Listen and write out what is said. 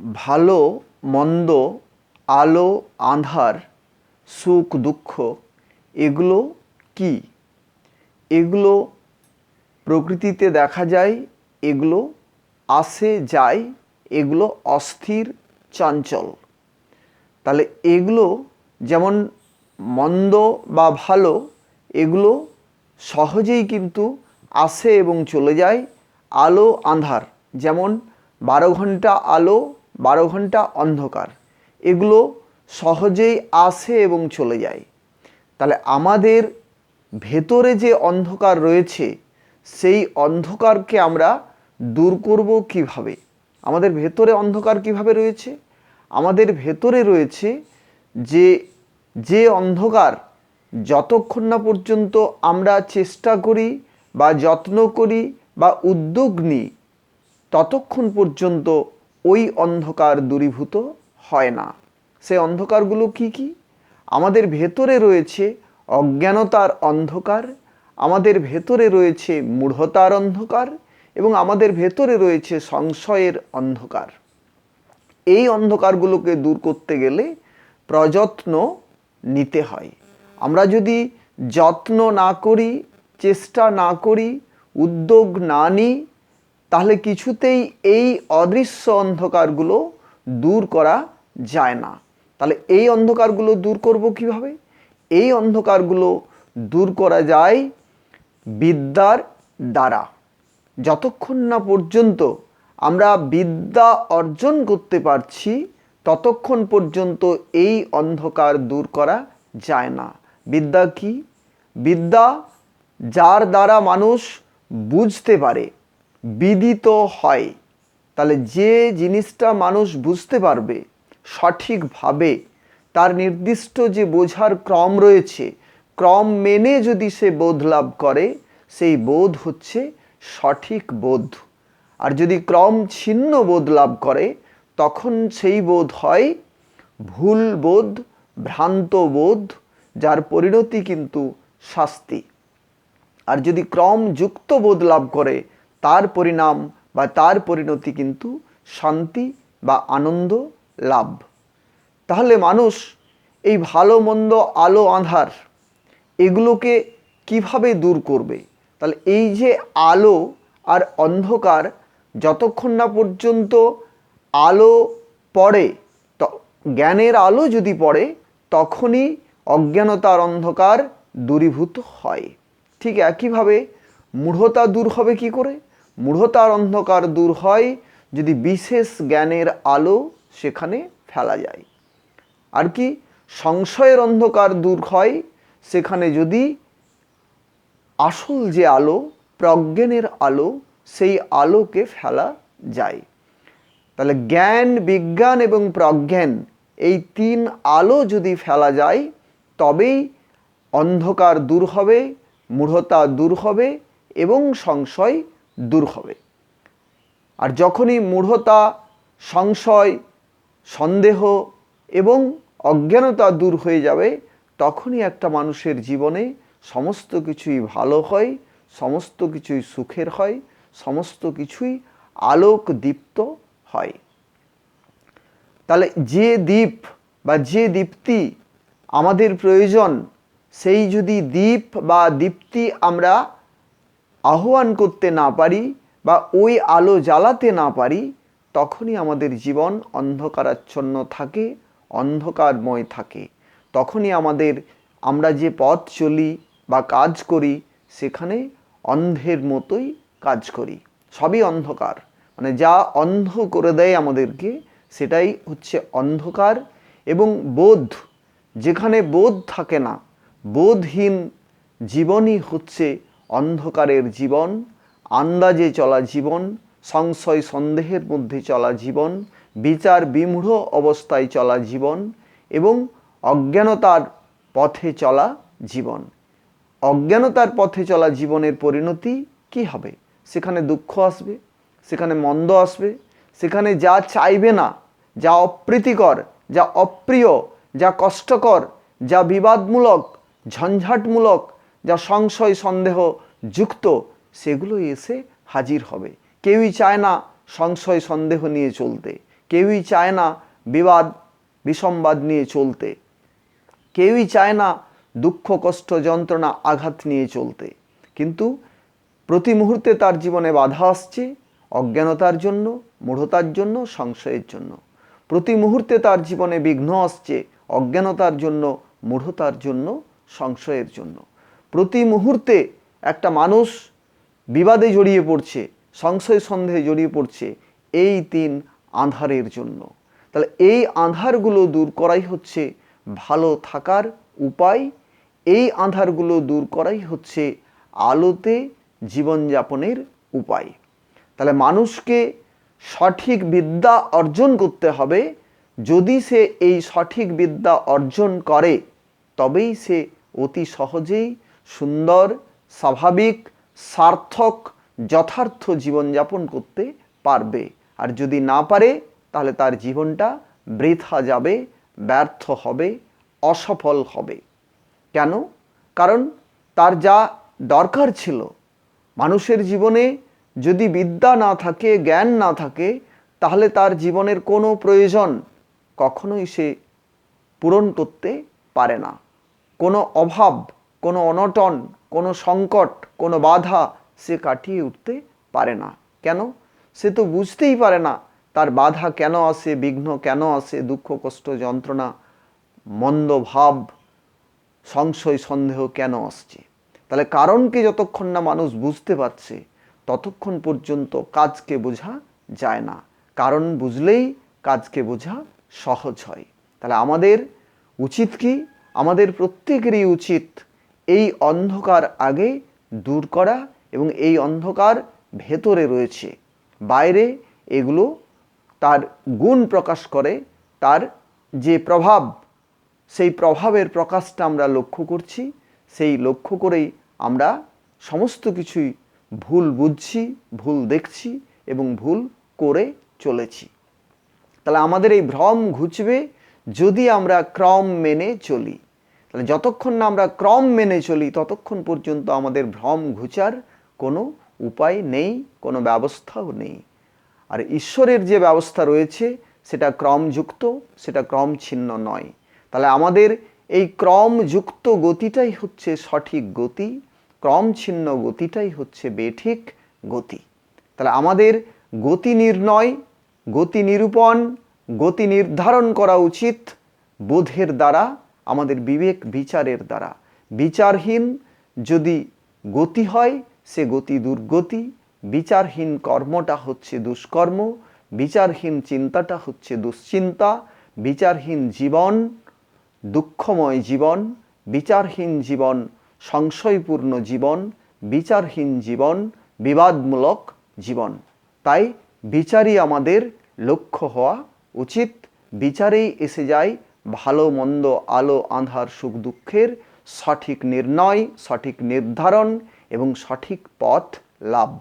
ভালো, মন্দ, আলো আঁধার সুখ, দুঃখ, এগুলো কি? এগুলো প্রকৃতিতে দেখা যায়, এগুলো আসে, যায়, এগুলো অস্থির, চঞ্চল। তাহলে এগুলো যেমন মন্দ বা ভালো, এগুলো সহজেই কিন্তু আসে এবং চলে যায় আলো আঁধার যেমন বারো ঘণ্টা আলো বারো ঘণ্টা অন্ধকার। এগুলো সহজেই আসে এবং চলে যায়। তাহলে আমাদের ভেতরে যে অন্ধকার রয়েছে, সেই অন্ধকারকে আমরা দূর করব কীভাবে? আমাদের ভেতরে অন্ধকার কীভাবে রয়েছে? আমাদের ভেতরে রয়েছে যে যে অন্ধকার যতক্ষণ না পর্যন্ত আমরা চেষ্টা করি বা যত্ন করি বা উদ্যোগ নিই, ততক্ষণ পর্যন্ত ওই অন্ধকার দূরীভূত হয় না। সে অন্ধকারগুলো কি কি? আমাদের ভেতরে রয়েছে অজ্ঞানতার অন্ধকার, আমাদের ভেতরে রয়েছে মূঢ়তার অন্ধকার এবং আমাদের ভেতরে রয়েছে সংশয়ের অন্ধকার। এই অন্ধকারগুলোকে দূর করতে গেলে প্রযত্ন নিতে হয়। আমরা যদি যত্ন না করি, চেষ্টা না করি, উদ্যোগ না নিই তাহলে কিছুতেই এই অদৃশ্য অন্ধকারগুলো দূর করা যায় না। তাহলে এই অন্ধকারগুলো দূর করব কীভাবে? এই অন্ধকারগুলো দূর করা যায় বিদ্যার দ্বারা। যতক্ষণ না পর্যন্ত আমরা বিদ্যা অর্জন করতে পারছি, ততক্ষণ পর্যন্ত এই অন্ধকার দূর করা যায় না। বিদ্যা কি? বিদ্যা যার দ্বারা মানুষ বুঝতে পারে বিদিত হয়, তাহলে যে জিনিসটা মানুষ বুঝতে পারবে সঠিকভাবে, তার নির্দিষ্ট যে বোঝার ক্রম রয়েছে, ক্রম মেনে যদি সে বোধ লাভ করে, সেই বোধ হচ্ছে সঠিক বোধ। আর যদি ক্রম ছিন্ন বোধ লাভ করে, তখন সেই বোধ হয় ভুল বোধ, ভ্রান্ত বোধ, যার পরিণতি কিন্তু শাস্তি। আর যদি ক্রম যুক্ত বোধ লাভ করে তার পরিণাম বা তার পরিণতি কিন্তু শান্তি বা আনন্দ, লাভ। তাহলে মানুষ এই ভালো, মন্দ, আলো, আঁধার এগুলোকে কীভাবে দূর করবে? তাহলে এই যে আলো আর অন্ধকার যতক্ষণ না পর্যন্ত আলো পড়ে, ত, জ্ঞানের আলো যদি পড়ে, তখনই অজ্ঞানতার অন্ধকার দূরীভূত হয়। ঠিক একইভাবে মূঢ়তা দূর হবে কি করে? মূঢ়তার অন্ধকার দূর হয়, যদি বিশেষ জ্ঞানের আলো সেখানে ফেলা যায়। আর কি সংশয়ের অন্ধকার দূর হয়, সেখানে যদি আসল যে আলো, প্রজ্ঞানের আলো, সেই আলোকে ফেলা যায়। তাহলে জ্ঞান, বিজ্ঞান এবং প্রজ্ঞান, এই তিন আলো যদি ফেলা যায়, তবেই অন্ধকার দূর হবে, মূঢ়তা দূর হবে এবং সংশয় দূর হবে। আর যখনই মূঢ়তা, সংশয়, সন্দেহ এবং অজ্ঞানতা দূর হয়ে যাবে, তখনই একটা মানুষের জীবনে সমস্ত কিছুই ভালো হয়, সমস্ত কিছুই সুখের হয়, সমস্ত কিছুই আলোক দীপ্ত হয়। তাহলে যে দ্বীপ বা যে দীপ্তি আমাদের প্রয়োজন, সেই যদি দ্বীপ বা দীপ্তি আমরা আহ্বান করতে না পারি বা ওই আলো জ্বালাতে না পারি, তখনই আমাদের জীবন অন্ধকারাচ্ছন্ন থাকে, অন্ধকারময় থাকে। তখনই আমাদের, আমরা যে পথ চলি বা কাজ করি, সেখানে অন্ধের মতোই কাজ করি। সবই অন্ধকার। মানে যা অন্ধ করে দেয় আমাদেরকে, সেটাই হচ্ছে অন্ধকার এবং বোধ। যেখানে বোধ থাকে না, বোধহীন জীবনই হচ্ছে অন্ধকারের জীবন, আন্দাজে চলা জীবন, সংশয় সন্দেহের মধ্যে চলা জীবন, বিচার বিমূঢ় অবস্থায় চলা জীবন এবং অজ্ঞানতার পথে চলা জীবন। অজ্ঞানতার পথে চলা জীবনের পরিণতি কি হবে? সেখানে দুঃখ আসবে, সেখানে মন্দ আসবে, সেখানে যা চাইবে না, যা অপ্রীতিকর, যা অপ্রিয়, যা কষ্টকর, যা বিবাদমূলক, ঝঞ্ঝাটমূলক যা সংশয়, সন্দেহ যুক্ত, সেগুলো এসে হাজির হবে। কেউই চায় না সংশয়, সন্দেহ নিয়ে চলতে। কেউই চায় না বিবাদ, বিসম্বাদ নিয়ে চলতে। কেউই চায় না দুঃখ, কষ্ট, যন্ত্রণা, আঘাত নিয়ে চলতে। কিন্তু প্রতি মুহূর্তে তার জীবনে বাধা আসছে অজ্ঞানতার জন্য, মূঢ়তার জন্য, সংশয়ের জন্য। প্রতি মুহূর্তে তার জীবনে বিঘ্ন আসছে অজ্ঞানতার জন্য, মূঢ়তার জন্য, সংশয়ের জন্য। প্রতি মুহূর্তে একটা মানুষ বিবাদে জড়িয়ে পড়ছে, সংশয় সন্দেহে জড়িয়ে পড়ছে এই তিন আধারের জন্য। তাহলে এই আধারগুলো দূর করাই হচ্ছে ভালো থাকার উপায়, এই আধারগুলো দূর করাই হচ্ছে আলোতে জীবনযাপনের উপায়। তাহলে মানুষকে সঠিক বিদ্যা অর্জন করতে হবে। যদি সে এই সঠিক বিদ্যা অর্জন করে, তবেই সে অতি সহজেই সুন্দর, স্বাভাবিক, সার্থক, যথার্থ জীবনযাপন করতে পারবে। আর যদি না পারে, তাহলে তার জীবনটা বৃথা যাবে, ব্যর্থ হবে, অসফল হবে। কেন? কারণ তার যা দরকার ছিল। মানুষের জীবনে যদি বিদ্যা না থাকে, জ্ঞান না থাকে, তাহলে তার জীবনের কোনো প্রয়োজন কখনোই সে পূরণ করতে পারে না। কোনো অভাব কোনো অনটন, কোনো সংকট, কোনো বাধা সে কাটিয়ে উঠতে পারে না। কেন? সে তো বুঝতেই পারে না তার বাধা কেন আসে, বিঘ্ন কেন আসে, দুঃখ, কষ্ট, যন্ত্রণা, মন্দ ভাব, সংশয়, সন্দেহ কেন আসছে? তাহলে কারণকে যতক্ষণ না মানুষ বুঝতে পারছে, ততক্ষণ পর্যন্ত কাজকে বোঝা যায় না। কারণ বুঝলেই কাজকে বোঝা সহজ হয়। তাহলে আমাদের উচিত কি? আমাদের প্রত্যেকেরই উচিত এই অন্ধকার আগে দূর করা এবং এই অন্ধকার ভেতরে রয়েছে। বাইরে এগুলো তার গুণ প্রকাশ করে, তার যে প্রভাব, সেই প্রভাবের প্রকাশটা আমরা লক্ষ্য করছি, সেই লক্ষ্য করেই আমরা সমস্ত কিছুই ভুল বুঝছি, ভুল দেখছি এবং ভুল করে চলেছি। তাহলে আমাদের এই ভ্রম ঘুচবে যদি আমরা ক্রম মেনে চলি। তাহলে যতক্ষণ না আমরা ক্রম মেনে চলি, ততক্ষণ পর্যন্ত আমাদের ভ্রম ঘুচার কোনো উপায় নেই, কোনো ব্যবস্থাও নেই। আর ঈশ্বরের যে ব্যবস্থা রয়েছে, সেটা ক্রমযুক্ত, সেটা ক্রম ছিন্ন নয়। তাহলে আমাদের এই ক্রমযুক্ত গতিটাই হচ্ছে সঠিক গতি ক্রম ছিন্ন গতিটাই হচ্ছে বেঠিক গতি। তাহলে আমাদের গতি নির্ণয়, গতি নিরূপণ, গতি নির্ধারণ করা উচিত বোধের দ্বারা আমাদের বিবেক বিচারের দ্বারা। বিচারহীন যদি গতি হয়, সে গতি দুর্গতি। বিচারহীন কর্মটা হচ্ছে দুষ্কর্ম। বিচারহীন চিন্তাটা হচ্ছে দুশ্চিন্তা। বিচারহীন জীবন, দুঃখময় জীবন। বিচারহীন জীবন, সংশয়পূর্ণ জীবন। বিচারহীন জীবন, বিবাদমূলক জীবন। তাই বিচারই আমাদের লক্ষ্য হওয়া উচিত। বিচারেই এসে যায় ভালো মন্দ আলো আঁধার সুখ দুঃখের সঠিক নির্ণয় সঠিক নির্ধারণ এবং সঠিক পথ লাভ।